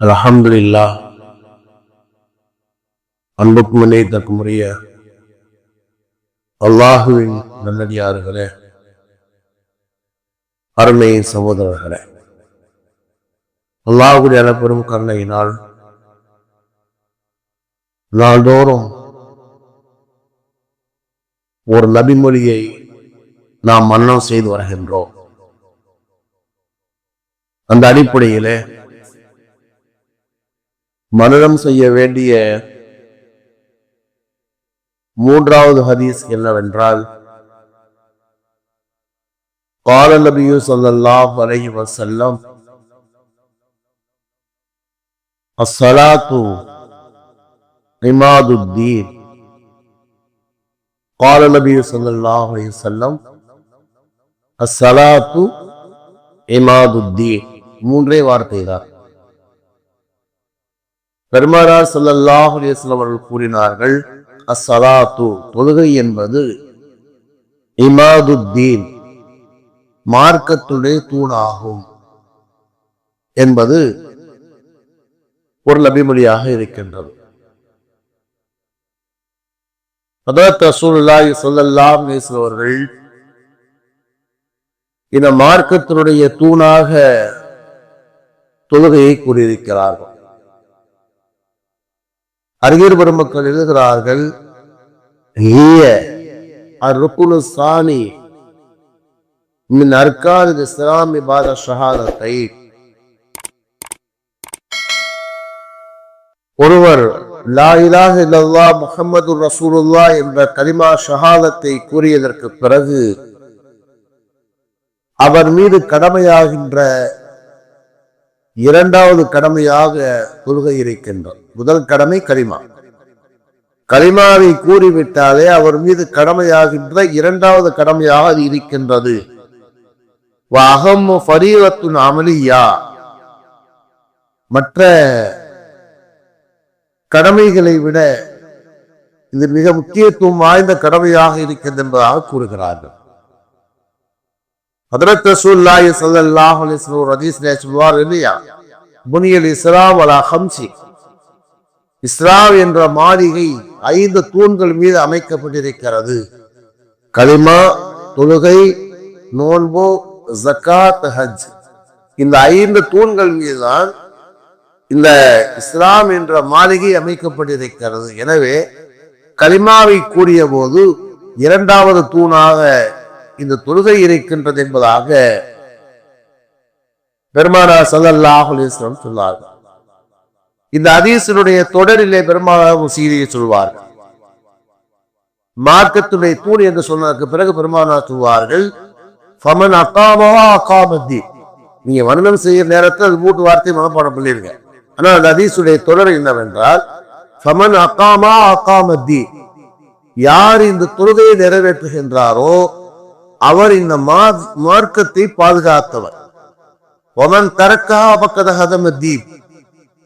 அலமதுல்லா அன்புக்கும் இணையத்தக்கும் உரிய அல்லாஹுவின் நல்லடியார்களே அருமை சகோதரர்களே அல்லாஹுடைய அளப்பெரும் கருணையினால் நாள்தோறும் ஒரு நபிமொழியை நாம் மன்னம் செய்து வருகின்றோம். அந்த அடிப்படையிலே மனனம் செய்ய வேண்டிய மூன்றாவது ஹதீஸ் என்னவென்றால் قال النبي صلى الله عليه وسلم الصلاة عماد الدين قال النبي صلى الله عليه وسلم الصلاة عماد الدين மூன்றே வார்த்தை தான். பெருமானார் ஸல்லல்லாஹு அலைஹி அவர்கள் கூறினார்கள் அசலாத்து தொழுகை என்பது இமாதுத்தீன் மார்க்கத்துடைய தூணாகும் என்பது ஒரு நபிமொழியாக இருக்கின்றது. ஹதரத் ரசூலுல்லாஹி ஸல்லல்லாஹு அவர்கள் இந்த மார்க்கத்தினுடைய தூணாக தொழுகையை கூறியிருக்கிறார்கள். அறிஞர் பெருமக்கள் எழுதுகிறார்கள் அருக்குனு சாணி மின் அர்கான் இஸ்லாமி பாத ஷஹாதத்தை. ஒருவர் லா இலாஹ இல்லல்லா முஹம்மது ரசூலுல்லா என்ற கலிமா ஷஹாதத்தை கூறியதற்கு பிறகு அவர் மீது கடமையாகின்ற இரண்டாவது கடமையாக கொள்கை இருக்கின்றோம் முதல் கடமை கரிமா கரிமாவை கூறிவிட்டாலே அவர் மீது கடமையாகின்ற இரண்டாவது கடமையாக அது இருக்கின்றது. அகம் ஃபரீவத்துன் அமலியா. மற்ற கடமைகளை விட இது மிக முக்கியத்துவம் வாய்ந்த கடமையாக இருக்கின்றது என்பதாக கூறுகிறார்கள். ஹதரத் ரசூலுல்லாஹி ஸல்லல்லாஹு அலைஹி வஸல்லம் ஒரு ஹதீஸ்ல சொல்வார் இல்லையா? புனியல் இஸ்லாம் அலா ஹம்சி. இஸ்லாம் என்ற மாளிகை ஐந்து தூண்கள் மீது அமைக்கப்பட்டிருக்கிறது. கலிமா தொழுகை நோன்பு ஜக்காத் ஹஜ். இந்த ஐந்து தூண்கள் மீதுதான் இந்த இஸ்லாம் என்ற மாளிகை அமைக்கப்பட்டிருக்கிறது. எனவே கலிமாவை கூறிய போது இரண்டாவது தூணாக இந்த தொழுகை இருக்கின்றது என்பதாக பெருமானா சல்லல்லாஹு அலைஹி சொன்னார்கள். இந்த அதீசனுடைய தொடரிலே பெருமானா சீரியை சொல்வார்கள். மார்க்கத்துடைய தூண் என்று சொன்னதற்கு பிறகு பெருமானா சொல்வார்கள் ஃபமன் அக்காமவா அக்காமத்தி நீங்க வர்ணனம் செய்யற நேரத்தில் அது மூட்டு வார்த்தை மனப்பாடம் பண்ணிருங்க ஆனா அந்த அதீசுடைய தொடர் என்னவென்றால் ஃபமன் அக்காமா அக்காமத்தி யார் இந்த தொழுகையை நிறைவேற்றுகின்றாரோ அவர் இந்த மார்க்கத்தை பாதுகாத்தவர். ஒமன் தரக்கா பக்கத தீப்.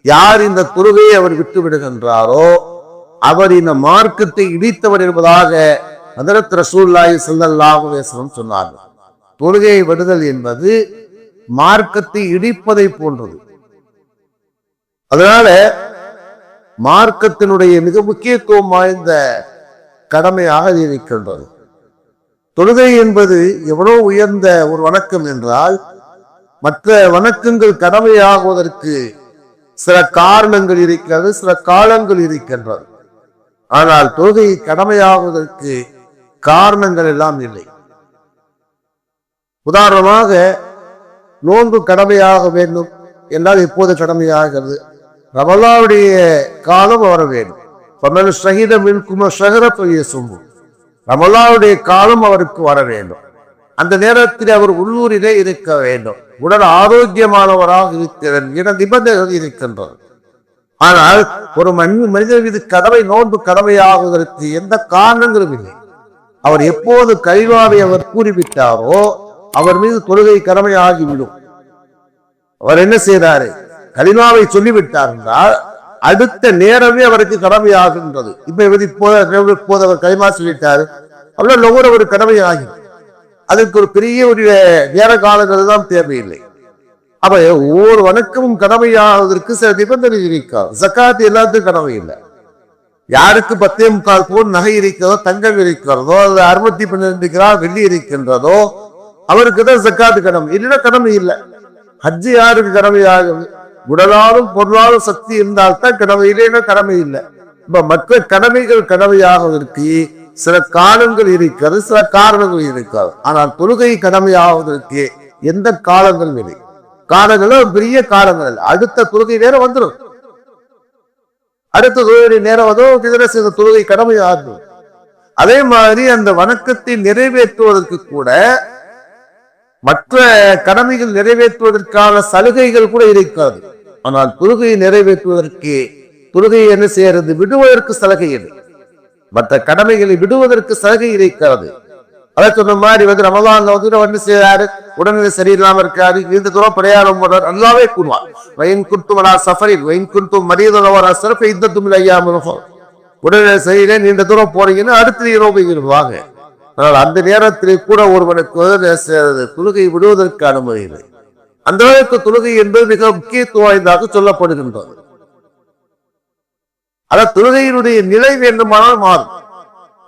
யார் இந்த குருவை அவர் விட்டு விடுகின்றாரோ அவர் இந்த மார்க்கத்தை இடித்தவர் என்பதாக அதரத் ரசூல்லாய் சல்லல்லாஹு சொன்னார்கள். தொழுகையை விடுதல் என்பது மார்க்கத்தை இடிப்பதை போன்றது. அதனால மார்க்கத்தினுடைய மிக முக்கியத்துவம் வாய்ந்த கடமையாக இருக்கின்றது. தொழுகை என்பது எவ்வளோ உயர்ந்த ஒரு வணக்கம் என்றால் மற்ற வணக்கங்கள் கடமையாகுவதற்கு சில காரணங்கள் இருக்கிறது சில காலங்கள் இருக்கின்றது. ஆனால் தொழுகை கடமையாகுவதற்கு காரணங்கள் எல்லாம் இல்லை. உதாரணமாக நோன்பு கடமையாக வேண்டும் என்றால் இப்போது கடமையாகிறது? ரமலாவுடைய காலம் வர வேண்டும். பமன் சகிதம் கும சகர பெரிய ரமலாவுடைய காலம் அவருக்கு வர வேண்டும். அந்த நேரத்தில் அவர் உள்ளூரிலே இருக்க வேண்டும். உடல் ஆரோக்கியமானவராக இருக்கிறது என நிபந்தனை இருக்கின்றது ஆனால் ஒரு மனி மனிதர் மீது கடமை நோன்பு கதவையாகுவதற்கு எந்த காரணங்களும் இல்லை. அவர் எப்போது கல்வாவை அவர் கூறிவிட்டாரோ அவர் மீது தொழுகை கடமையாகிவிடும். அவர் என்ன செய்தாரு? கலிமாவை சொல்லிவிட்டார் என்றால் அடுத்த நேரமே அவருக்கு கடமையாகின்றது. இப்ப இவர் இப்போது இப்போது அவர் கைமா சொல்லிட்டாரு அவ்வளவு ஒவ்வொரு ஒரு ஆகும் அதற்கு ஒரு பெரிய ஒரு நேர காலங்கள் தான் தேவையில்லை. அப்ப ஒவ்வொரு வணக்கமும் கடமையாவதற்கு சில நிபந்தனை இருக்காது ஜக்காத்து எல்லாத்துக்கும் கடமை இல்லை. யாருக்கு பத்தே முக்கால் போன் நகை இருக்கிறதோ தங்கம் இருக்கிறதோ அது அறுபத்தி பன்னிரெண்டு கிராம் வெள்ளி இருக்கின்றதோ அவருக்கு தான் ஜக்காத்து கடமை. இல்லைன்னா கடமை இல்லை. ஹஜ்ஜு யாருக்கு கடமை ஆகுது உடலாலும் பொருளாலும் சக்தி இருந்தால்தான் கடமை இல்லைன்னா கடமை இல்லை. இப்ப மற்ற கடமைகள் கடமையாவதற்கு சில காலங்கள் இருக்கிறது சில காரணங்கள் இருக்காது. ஆனால் தொழுகை கடமையாவதற்கு எந்த காலங்களும் இல்லை. காலங்களும் பெரிய காலங்கள் அடுத்த தொழுகை நேரம் வந்துடும் அடுத்த தொழுகை நேரம் வந்தோ இதர சில தொழுகை கடமையாகும் அதே மாதிரி அந்த வணக்கத்தை நிறைவேற்றுவதற்கு கூட மற்ற கடமைகள் நிறைவேற்றுவதற்கான சலுகைகள் கூட இருக்காது. ஆனால் தொழுகையை நிறைவேற்றுவதற்கு தொழுகையை என்ன செய்யறது? விடுவதற்கு சலுகை இல்லை மற்ற கடமைகளை விடுவதற்கு சலுகை இருக்கிறது அதை சொன்ன மாதிரி வந்து ரமதான் வந்து அவர் என்ன செய்யறாரு உடல்நிலை சரியில்லாம இருக்காரு. நீண்ட தூரம் பிரயாணம் போறார் நல்லாவே கூறுவார் வயன் குன்றும் சஃபரில் வயன் குன்தும் மரியதவர் சிறப்பு இந்த துமில் ஐயாமல் உடல்நிலை சரியில்லை நீண்ட தூரம் போறீங்கன்னு அடுத்த இரவு வாங்க. ஆனால் அந்த நேரத்தில் கூட ஒருவனுக்கு வந்து செய்யறது, தொழுகை விடுவதற்கு அனுமதி இல்லை அந்த அளவுக்கு தொழுகை என்பது மிக முக்கியத்துவம் வாய்ந்ததாக சொல்லப்படுகின்றது. அதான் தொழுகையினுடைய நிலை வேண்டுமானால் மாறும்.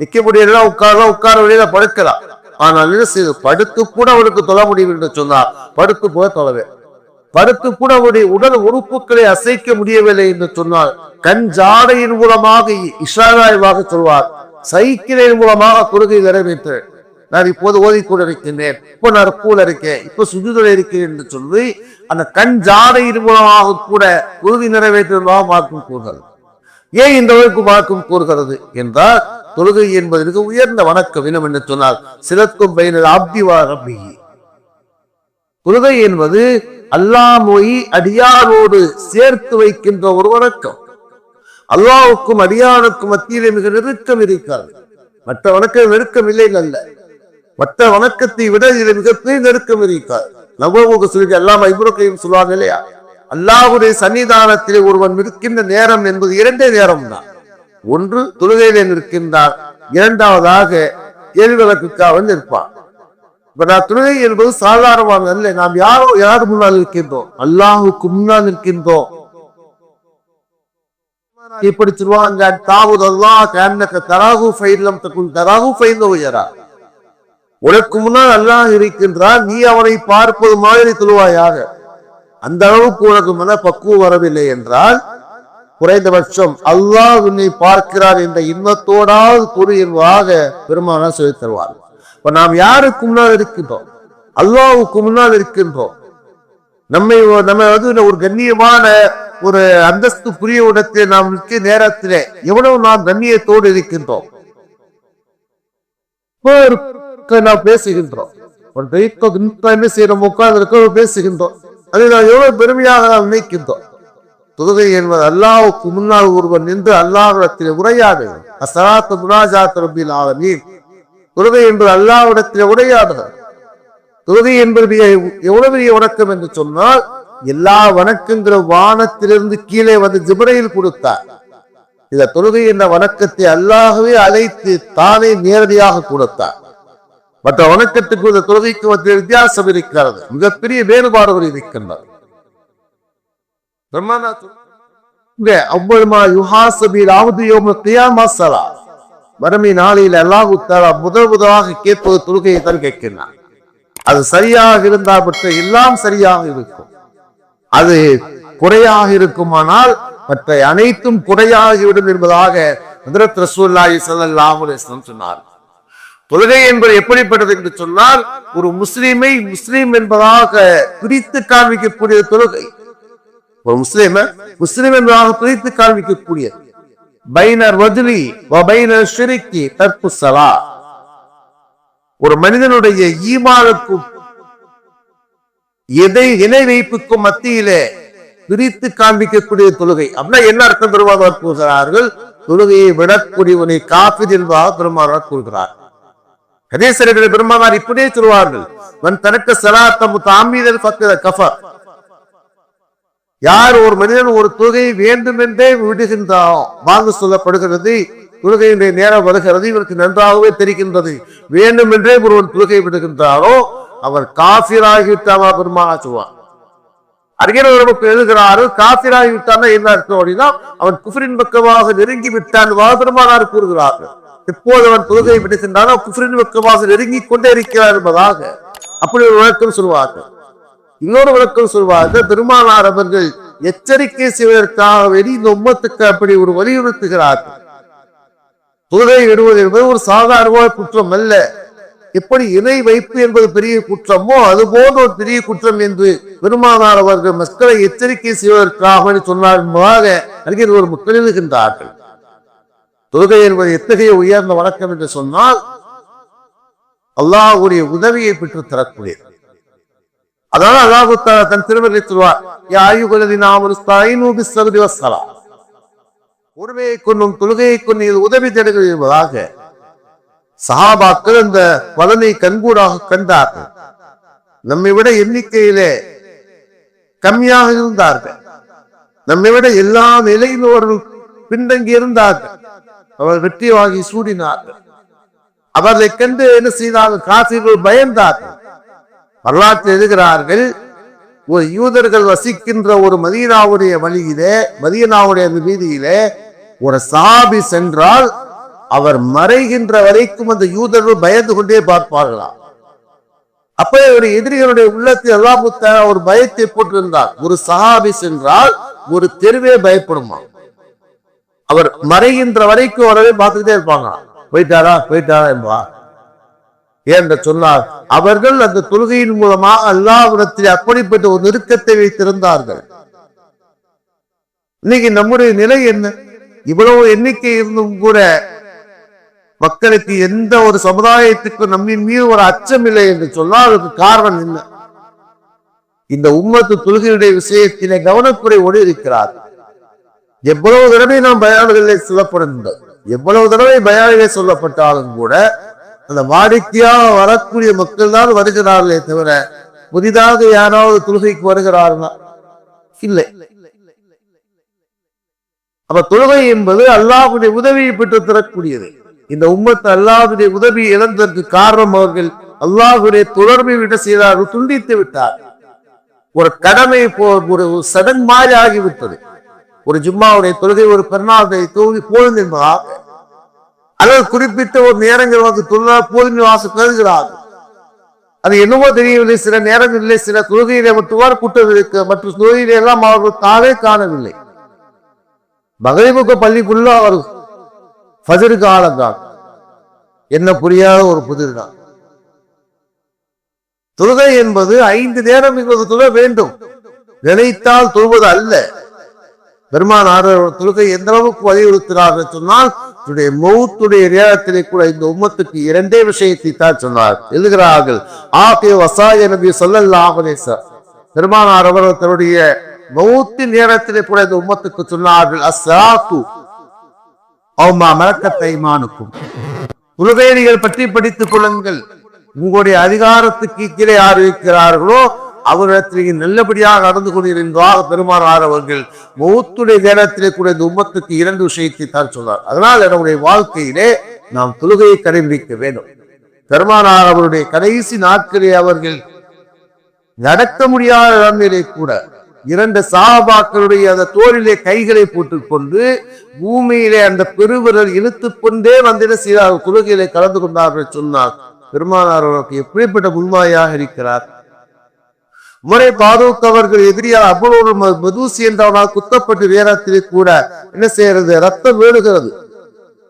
நிக்க முடியல உட்காரலாம் உட்கார வழியில படுக்கலாம். ஆனால் என்ன படுத்து கூட அவனுக்கு தொழ முடியும் என்று சொன்னார் படுத்து போக தொழவே. படுத்து கூட அவருடைய உடல் உறுப்புகளை அசைக்க முடியவில்லை என்று சொன்னால் கண் ஜாடையின் மூலமாக இஷாராய்வாக சொல்வார் சைக்கிளின் மூலமாக தொழுகை நிறைவேற்று. நான் இப்போது ஓதிக்கொண்டிருக்கின்றேன். இப்போ நான் கூட இருக்கேன். இப்போ சுஜுதல் இருக்கிறேன் என்று சொல்லி அந்த கண் ஜாதையின் மூலமாக கூட உறுதி நிறைவேற்றுவதாக பார்க்கும் கூறுகிறது. ஏன் இந்த அளவுக்கு மார்க்கம் கூறுகிறது என்றால் தொழுகை என்பதற்கு உயர்ந்த வணக்கம் வினம் என்று சொன்னால் சிலத்தும் பயனர் ஆப்திவா ரப்பி. தொழுகை என்பது அல்லாமொழி அடியாரோடு சேர்த்து வைக்கின்ற ஒரு வணக்கம். அல்லாவுக்கும் அடியானுக்கும் மத்தியிலே மிக நெருக்கம் இருக்காது மற்ற வணக்கம் நெருக்கம் இல்லை அல்ல. மற்ற வணக்கத்தை விட இது மிகப்பெரிய நெருக்கம் இருக்காது நவோக சொல்லி எல்லாம் ஐபுரக்கையும் சொல்லுவாங்க இல்லையா? அல்லாஹுடைய சன்னிதானத்திலே ஒருவன் நிற்கின்ற நேரம் என்பது இரண்டே நேரம் தான் ஒன்று தொழுகையிலே நிற்கின்றான் இரண்டாவதாக கேள்வி வந்து நிற்பான். இப்ப நான் தொழுகை என்பது சாதாரணமானது அல்ல நாம் யாரோ யார் முன்னால் நிற்கின்றோம்? அல்லாஹுக்கு முன்னால் நிற்கின்றோம். இப்படி சொல்லுவாங்க தாவூர் அல்லாஹ் தராகு ஃபைலம் தக்குள் தராகு ஃபைந்த உயரா உனக்கு முன்னால் அல்லாஹ் இருக்கின்றான் நீ அவனை பார்ப்பது மாதிரி தொழுவாயாக அந்த அளவுக்கு உனக்கு மன பக்குவம் வரவில்லை என்றால் குறைந்தபட்சம் அல்லாஹ் உன்னை பார்க்கிறார் என்ற இன்பத்தோடாவது பொரு என்பதாக பெருமானா சொல்லி தருவார். இப்ப நாம் யாருக்கு முன்னால் இருக்கின்றோம்? அல்லாவுக்கு முன்னால் இருக்கின்றோம். நம்மை நம்ம வந்து ஒரு கண்ணியமான ஒரு அந்தஸ்து புரிய இடத்தில் நாம் நிற்க நேரத்திலே எவ்வளவு நாம் கண்ணியத்தோடு இருக்கின்றோம்? நாம் பேசுகின்றோம். ஒரு தெய்வ என்ன செய்யறோம் உட்கார்ந்து இருக்க பேசுகின்றோம். அதை நாம் எவ்வளவு பெருமையாக நாம் நினைக்கின்றோம். தொழுகை என்பது அல்லாவுக்கு முன்னால் ஒருவர் நின்று அல்லாவிடத்தில் உரையாடு அசலாத்து முனாஜாத் ரபில் ஆலமீன். தொழுகை என்பது அல்லாவிடத்தில் உரையாடுதல் தொழுகை என்பது எவ்வளவு பெரிய வணக்கம் என்று சொன்னால் எல்லா வணக்கங்கிற வானத்திலிருந்து கீழே வந்து ஜிபரையில் கொடுத்தார். இந்த தொழுகை என்ற வணக்கத்தை அல்லாகவே அழைத்து தானே நேரடியாக கொடுத்தார். மற்ற வணக்கத்துக்கு இந்த தொழுகைக்கு மத்திய வித்தியாசம் இருக்கிறது. மிகப்பெரிய வேறுபாடுகள் இருக்கின்றது. பிரம்மாண்டா சொல்~ இங்க அவ்வளமா அல்லாஹு தஆலா முதல் முதலாக கேட்பது தொழுகையை தான் கேட்கிறார் அது சரியாக இருந்தால் மற்ற எல்லாம் சரியாக இருக்கும். அது குறையாக இருக்குமானால் மற்ற அனைத்தும் குறையாகிவிடும் என்பதாக ஹஜ்ரத் ரசூலுல்லாஹி ஸல்லல்லாஹு அலைஹி வஸல்லம் சொன்னார் தொழுகை என்பது எப்படிப்பட்டது என்று சொன்னால் ஒரு முஸ்லீமை முஸ்லிம் என்பதாக பிரித்து காண்பிக்கக்கூடிய தொழுகை. ஒரு முஸ்லீம முஸ்லீம் என்பதாக பிரித்து காண்பிக்கக்கூடியது. பைனர் வதிலி பைனர் ஷிரிக்கி தற்பு சலா. ஒரு மனிதனுடைய ஈமானுக்கும் எதை இணை வைப்புக்கும் மத்தியிலே பிரித்து காண்பிக்கக்கூடிய தொழுகை. அப்படின்னா என்ன அர்த்தம் பெருமானார் கூறுகிறார்கள் தொழுகையை விடக்கூடியவனை காப்பீடு என்பதாக பெருமானார் கூறுகிறார். கதேசர்கள் பெருமானார் இப்படியே சொல்வார்கள். மன் தனக்கு சலாத்தம் தாமீதல் பக்கத கஃபர். யார் ஒரு மனிதன் ஒரு தொழுகையை வேண்டுமென்றே விடுகின்றான் வாங்க சொல்லப்படுகிறது தொழுகையினுடைய நேரம் வருகிறது இவருக்கு நன்றாகவே தெரிகின்றது. வேண்டுமென்றே ஒருவன் தொழுகை விடுகின்றாரோ அவர் காபிராகிவிட்டாவா பெருமானா சொல்வார். அறிஞர் நமக்கு எழுதுகிறாரு காசிராகி என்ன அர்த்தம் அப்படின்னா அவன் குஃபரின் பக்கமாக நெருங்கி விட்டான் பெருமானார் கூறுகிறார்கள். எப்போது அவன் தொழுகை விடுகின்றானோ குஃபரின் பக்கமாக நெருங்கி கொண்டே இருக்கிறார் என்பதாக அப்படி ஒரு விளக்கம் சொல்வார்கள். இன்னொரு விளக்கம் சொல்வார்கள் பெருமானார் அவர்கள் எச்சரிக்கை செய்வதற்காக வேண்டி இந்த உம்மத்துக்கு அப்படி ஒரு வலியுறுத்துகிறார்கள் தொழுகை விடுவது என்பது ஒரு சாதாரணமான குற்றம் அல்ல. எப்படி இணை வைப்பு என்பது பெரிய குற்றமோ அது போன்ற ஒரு பெரிய குற்றம் என்று பெருமானார் அவர்கள் மக்களை எச்சரிக்கை செய்வதற்காக சொன்னார் என்பதாக அறிஞர் ஒரு மக்கள் எழுகின்றார்கள் தொழுகை என்பது எத்தகைய உயர்ந்த வழக்கம் என்று சொன்னால் அல்லாஹுடைய உதவியை பெற்று தரக்கூடியது. அதனால் அல்லாஹு தன் திருமறை சொல்வார் உரிமையை கொண்டும் தொழுகையை கொண்டும் உதவி தேடுகிறது என்பதாக சஹாபாக்கள் அந்த பலனை கண்கூடாக கண்டார்கள். நம்மை விட எண்ணிக்கையிலே கம்மியாக இருந்தார்கள். நம்மை விட எல்லா நிலையிலும் அவர்கள் பின்தங்கி இருந்தார்கள் அவர் வெற்றி வாங்கி சூடினார்கள் அவர்களை கண்டு என்ன செய்தார்கள் காசிர்கள் பயந்தார்கள். வரலாற்று எழுதுகிறார்கள் ஒரு யூதர்கள் வசிக்கின்ற ஒரு மதீனாவுடைய வழியிலே மதீனாவுடைய வீதியிலே ஒரு சாபி சென்றால் அவர் மறைகின்ற வரைக்கும் அந்த யூதர்கள் பயந்து கொண்டே பார்ப்பார்களாம் அப்ப ஒரு எதிரிகளுடைய உள்ளத்தில் அல்லாஹுத்த ஒரு பயத்தை போட்டிருந்தார். ஒரு சஹாபி சென்றால் ஒரு தெருவே பயப்படுமா? அவர் மறைகின்ற வரைக்கும் வரவே பார்த்துக்கிட்டே இருப்பாங்க. போயிட்டாரா? போயிட்டாரா என்பா ஏன் சொன்னார் அவர்கள் அந்த தொழுகையின் மூலமாக அல்லாவிடத்தில் அப்படிப்பட்ட ஒரு நெருக்கத்தை வைத்திருந்தார்கள். இன்னைக்கு நம்முடைய நிலை என்ன? இவ்வளவு எண்ணிக்கை இருந்தும் கூட மக்களுக்கு எந்த ஒரு சமுதாயத்துக்கும் நம்மின் மீது ஒரு அச்சம் இல்லை என்று சொன்னால் அதுக்கு காரணம் என்ன? இந்த உம்மத்து தொழுகையுடைய விஷயத்திலே கவனக்குறைவோடு இருக்கிறார்கள். எவ்வளவு தடவை நாம் பயான்களிலே சொல்லப்படுகின்றோம். எவ்வளவு தடவை பயானிலே சொல்லப்பட்டாலும் கூட அந்த வாடிக்கையாக வரக்கூடிய மக்கள் தான் வருகிறார்களே தவிர புதிதாக யாராவது தொழுகைக்கு வருகிறார்களா? இல்லை. அப்ப தொழுகை என்பது அல்லாஹுடைய உதவியை பெற்று தரக்கூடியது. இந்த உம்மத்து அல்லாஹுடைய உதவி இழந்ததற்கு காரணம் அவர்கள் அல்லாஹுடைய தொடர்பை விட செய்தார்கள் துண்டித்து விட்டார் ஒரு கடமை போ ஒரு சடன் மாதிரி ஆகிவிட்டது. ஒரு ஜும்மாவுடைய தொழுகை ஒரு பெருநாளுடைய தொழுகை போதும் என்பதாக அல்லது குறிப்பிட்ட ஒரு நேரங்கள் வந்து தொழிலாளர் போதும் வாசம் கருதுகிறார்கள். அது என்னவோ தெரியவில்லை. சில நேரங்களிலே சில தொழுகையிலே மட்டும்தான் கூட்டம் இருக்கு. மற்ற தொழுகையில எல்லாம் அவர்கள் தானே காணவில்லை. மகளிமுக பள்ளிக்குள்ள அவர் ஃபஜருக்கு ஆளந்தான். என்ன புரியாத ஒரு புதிர்தான். தொழுகை என்பது ஐந்து நேரம் என்பது தொழ வேண்டும். நினைத்தால் தொழுவது அல்ல. பெருமானார் தொழுகை எந்த அளவுக்கு வலியுறுத்தினார் சொன்னால் தன்னுடைய மௌத்துடைய நேரத்திலே கூட இந்த உம்மத்துக்கு இரண்டே விஷயத்தை தான் சொன்னார். எழுதுகிறார்கள் ஆகிய வசாய நபி சொல்லல்லாஹே பெருமானார் அவர்கள் தன்னுடைய மௌத்தின் நேரத்திலே கூட இந்த உம்மத்துக்கு சொன்னார்கள் அசாத்து அவமா மறக்கத்தை மானுக்கும் உலகைகள் பற்றி படித்துக் கொள்ளுங்கள். உங்களுடைய அதிகாரத்துக்கு கீழே யார் இருக்கிறார்களோ அவரிடத்தில் நல்லபடியாக நடந்து கொண்டிருந்தால் பெருமானார் அவர்கள் மௌத்துடைய நேரத்திலே கூட இந்த உம்மத்துக்கு இரண்டு விஷயத்தை தான் சொன்னார். அதனால் நம்முடைய வாழ்க்கையிலே நாம் தொழுகையை கடைபிடிக்க வேண்டும். பெருமானார் அவருடைய கடைசி நாட்களே அவர்கள் நடக்க முடியாத நிலைமையிலே கூட இரண்டு சாபாக்களுடைய அந்த தோளிலே கைகளை போட்டுக்கொண்டு பூமியிலே அந்த பெருவிரல் இழுத்துக் கொண்டே வந்திட சீராக குலுகையிலே கலந்து கொண்டார்கள் சொன்னார் பெருமானார் அவருக்கு எப்படிப்பட்ட முன்மாயாக இருக்கிறார்? முறை பாதூக் அவர்கள் எதிரியால் அவ்வளவு மதூசி என்றவனால் குத்தப்பட்டு நேரத்திலே கூட என்ன செய்யறது ரத்தம் வேடுகிறது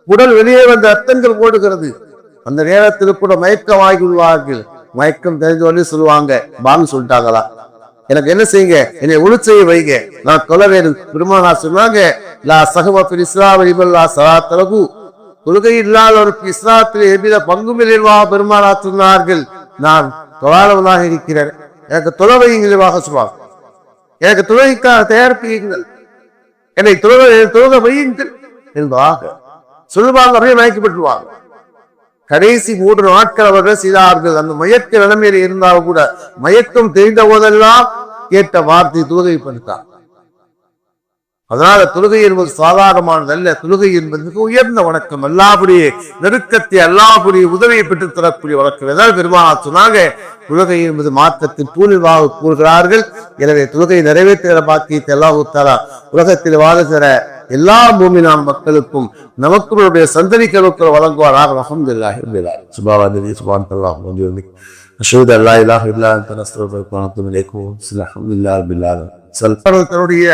உடல் வெளியே வந்த ரத்தங்கள் ஓடுகிறது. அந்த நேரத்தில் கூட மயக்கம் ஆகி விடுவார்கள். மயக்கம் தெரிஞ்ச உடனே சொல்லுவாங்க பான்னு சொல்லிட்டாங்களா? எனக்கு என்ன செய்யுங்க? என்னை உளுச்செய்ய வைங்க. நான் கொல்ல வேண்டும். பெருமானா சொன்னாங்க லா சகவத்தில் இஸ்லாம் இவல்லா சலாத்தலகு கொள்கை இல்லாதவருக்கு இஸ்லாத்தில் எவ்வித பங்கும் இல்லைவா பெருமானா சொன்னார்கள். நான் தொழாதவனாக இருக்கிறேன். எனக்கு தொலை வையுங்களாக எனக்கு தொழுகைக்காக தயாரிப்பீங்கள் என்னை துளக தொழுக வையுங்கள் என்பதாக சொல்லுவாங்க அப்படியே மயக்கப்பட்டுவாங்க கடைசி மூன்று நாட்கள் அவர்கள் செய்தார்கள். அந்த மயக்க நிலைமையில் இருந்தாலும் கூட மயக்கம் தெரிந்த போதெல்லாம் கேட்ட வார்த்தை தூதைப்படுத்தார் அதனால தொழுகை என்பது சாதாரணமானது அல்ல தொழுகை என்பது மிக உயர்ந்த வணக்கம். எல்லாபுடைய நெருக்கத்தை எல்லாபுடைய உதவியை பெற்றுத் தரக்கூடிய வணக்கம். எதாவது பெருமானா சொன்னாங்க? தொழுகை என்பது மாற்றத்தின் தூணிவாக கூறுகிறார்கள். எனவே தொழுகை நிறைவேற்றுகிற பாக்கியத்தை எல்லாம் உத்தாரா உலகத்தில் வாழுகிற எல்லா பூமினான் மக்களுக்கும் நமக்குடைய சந்ததிகளுக்கு வழங்குவாராக அஹமதுல்லாஹி சுபாவாதி சுபான் அல்லாஹ் அஷ்ஹது அல்லா இலாஹ இல்லா அன்த அல்ஹம்துலில்லாஹி தன்னுடைய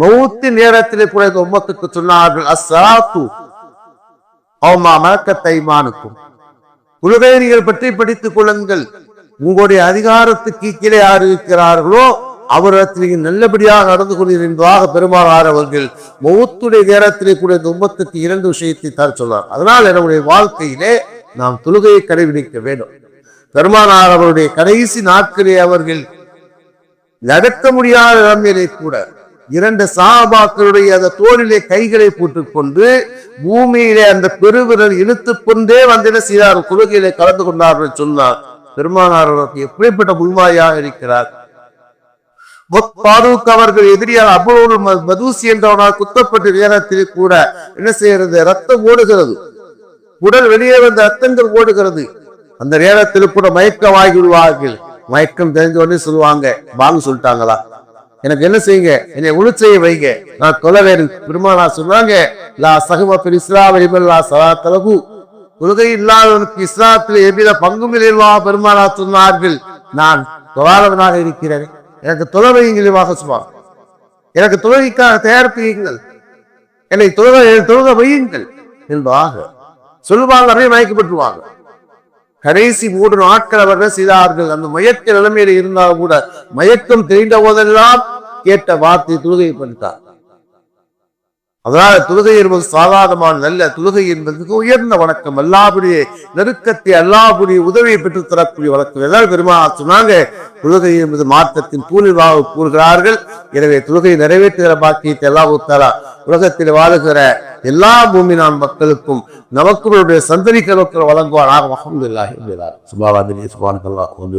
மௌத்து நேரத்திலே கூட இந்த உம்மத்துக்கு சொன்னார்கள் அசாத்து அவமா மலக்கத்தை மானுக்கும் உலகையர்கள் பற்றி படித்துக் கொள்ளுங்கள். உங்களுடைய அதிகாரத்துக்கு கீழே யார் இருக்கிறார்களோ அவரிடத்தில் நல்லபடியாக நடந்து கொண்டிருந்ததாக பெருமானார் அவர்கள் மௌத்துடைய நேரத்திலே கூட இந்த உம்மத்துக்கு இரண்டு விஷயத்தை தர சொன்னார். அதனால் என்னுடைய வாழ்க்கையிலே நாம் தொழுகையை கடைபிடிக்க வேண்டும். பெருமானார் அவருடைய கடைசி நாட்களே அவர்கள் நடத்த முடியாத நிலைமையிலே கூட இரண்டு சாபாக்களுடைய அந்த தோளிலே கைகளை போட்டுக்கொண்டு பூமியிலே அந்த பெருவிரல் இழுத்து கொண்டே வந்து செய்தார்? குலுகையிலே கலந்து கொண்டார்கள் சொன்னார். பெருமானார் எப்படிப்பட்ட முன்மாயாக இருக்கிறார்? பாரூக் அவர்கள் எதிரியால் அபுல் மதூசி என்றவனால் குத்தப்பட்ட நேரத்தில் கூட என்ன செய்யறது ரத்தம் ஓடுகிறது. உடல் வெளியே வந்த ரத்தங்கள் ஓடுகிறது. அந்த நேரத்தில் கூட மயக்கமாகி விடுவார்கள் மயக்கம் தெரிஞ்ச உடனே சொல்லுவாங்க வாங்க சொல்லிட்டாங்களா? எனக்கு என்ன செய்யுங்க? என்னை உளுச்சையை வைங்க. நான் தொலைவேறு பெருமானா சொன்னாங்க லா சகும பின் இஸ்லாம் இபல்லா சலா தலகு உலகை இல்லாதவனுக்கு இஸ்லாத்தில் எவ்வித பங்கும் இல்லைவா பெருமானா சொன்னார்கள். நான் தொழாதவனாக இருக்கிறேன். எனக்கு தொலை வையுங்கள் எனக்கு தொழுகைக்காக தயாரிப்பீங்கள் என்னை தொழுக தொழுக வையுங்கள். என்பதாக சொல்லுவாங்க நிறைய மயக்கப்பட்டுருவாங்க. கடைசி மூன்று நாட்கள் அவர்கள் செய்தார்கள். அந்த மயக்க நிலைமையில இருந்தால் கூட மயக்கம் தெரிந்த போதெல்லாம் கேட்ட வார்த்தை தொழுகை பண்ணித்தார் அதனால தொழுகை என்பது சாதாரணமான நல்ல தொழுகை என்பது உயர்ந்த வணக்கம். எல்லாபுடைய நெருக்கத்தை எல்லாபுடைய உதவியை பெற்றுத் தரக்கூடிய வழக்கம் எல்லாம் பெருமா சொன்னாங்க தொழுகை என்பது மாற்றத்தின் தூணிவாக கூறுகிறார்கள். எனவே தொழுகை நிறைவேற்றுகிற பாக்கியத்தை எல்லாம் உத்தரா உலகத்தில் வாழுகிற எல்லா பூமினான் மக்களுக்கும் நமக்குடைய சந்ததிகளுக்கு வழங்குவார் ஆக மகமது இல்லாஹி சுபாவாதிரி சுபான் அல்லாஹ் வந்து